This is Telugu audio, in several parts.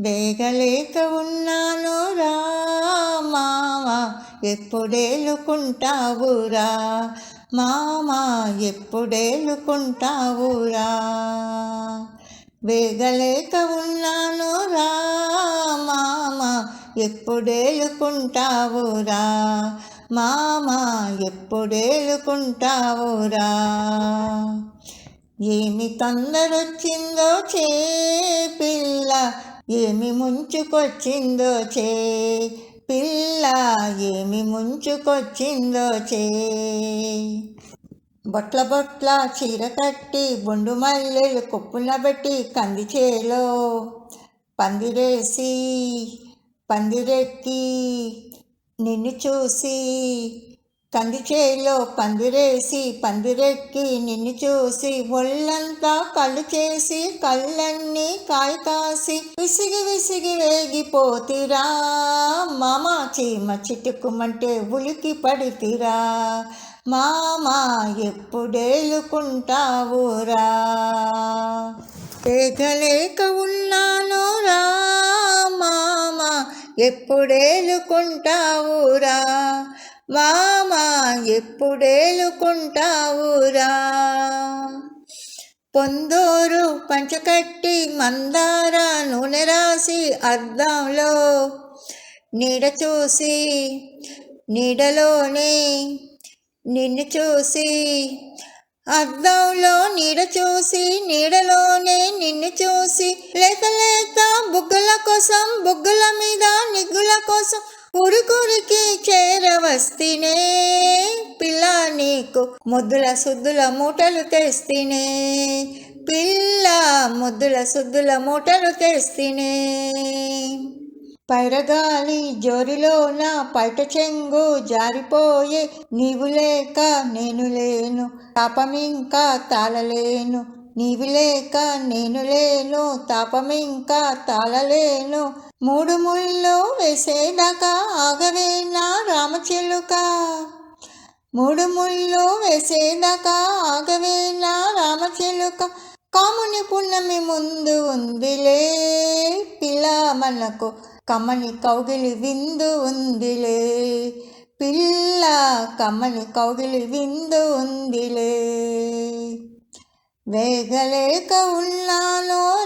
వేగలేక ఉన్నాను మామా ఎప్పుడేలుకుంటావురా మామా ఎప్పుడేలుకుంటావురా వేగలేక ఉన్నాను రా మామా. ఎప్పుడేలుకుంటావురా మామా ఎప్పుడేలుకుంటావురా ఏమి తొందరొచ్చిందో చే పిల్ల. ఏమి ముంచుకొచ్చిందో చే. పిల్ల ఏమి ముంచుకొచ్చిందో చే. బొట్ల బొట్ల చీర కట్టి బొండు మల్లెలు కొప్పున పెట్టి కంది చేలో. పందిరేసి పందిరెక్కి నిన్ను చూసి కంది చేలో పందిరేసి పందిరెక్కి నిన్ను చూసి ఒళ్ళంతా కళ్ళు చేసి కళ్ళన్నీ కాయ కాసి విసిగి విసిగి వేగిపోతిరా. మామ చీమ చిటుకుమంటే ఉలికి పడితిరా. మామ ఎప్పుడేలుకుంటావురా. తేగలేక ఉన్నాను రా. మామ ఎప్పుడేలుకుంటావురా. మామ ఎప్పుడేలుకుంటావురా? పొందూరు పంచకట్టి మందార నూనె రాసి అద్దంలో నీడ చూసి నీడలోనే నిన్ను చూసి అద్దంలో నీడ చూసి నీడలోనే నిన్ను చూసి లేత లేత బుగ్గల కోసం బుగ్గల మీద కోసం ఉరుకురికి చేరవస్తినే పిల్ల నీకు ముద్దుల సుద్దుల మూటలు తెస్తినే. పిల్ల ముద్దుల సుద్దుల మూటలు తెస్తినే. పైరగాలి జోరిలోన పైట చెంగు జారిపోయే నీవు లేక నేను లేను తాపమింకా తాళలేను. నీవు లేక నేను లేను తాపమింకా తాళలేను. మూడు ముళ్ళు వేసేదాకా ఆగవే నా రామచిలుక. మూడు ముళ్ళు వేసేదాకా ఆగవే నా రామచిలుక. కాముని పున్నమి ముందు ఉందిలే పిల్ల మనకు కమ్మని కౌగిలి విందు ఉందిలే. పిల్ల కమ్మని కౌగిలి విందు ఉందిలే. వేగలేక ఉన్నానో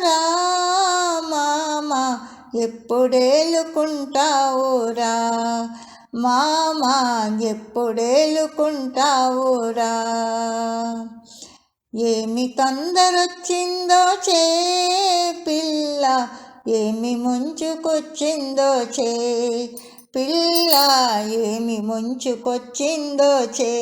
ఎప్పుడేలుకుంటావురా? మామా ఎప్పుడేలుకుంటావురా? ఏమి తొందరొచ్చిందో చే పిల్ల ఏమి ముంచుకొచ్చిందో చే పిల్ల ఏమి ముంచుకొచ్చిందో చే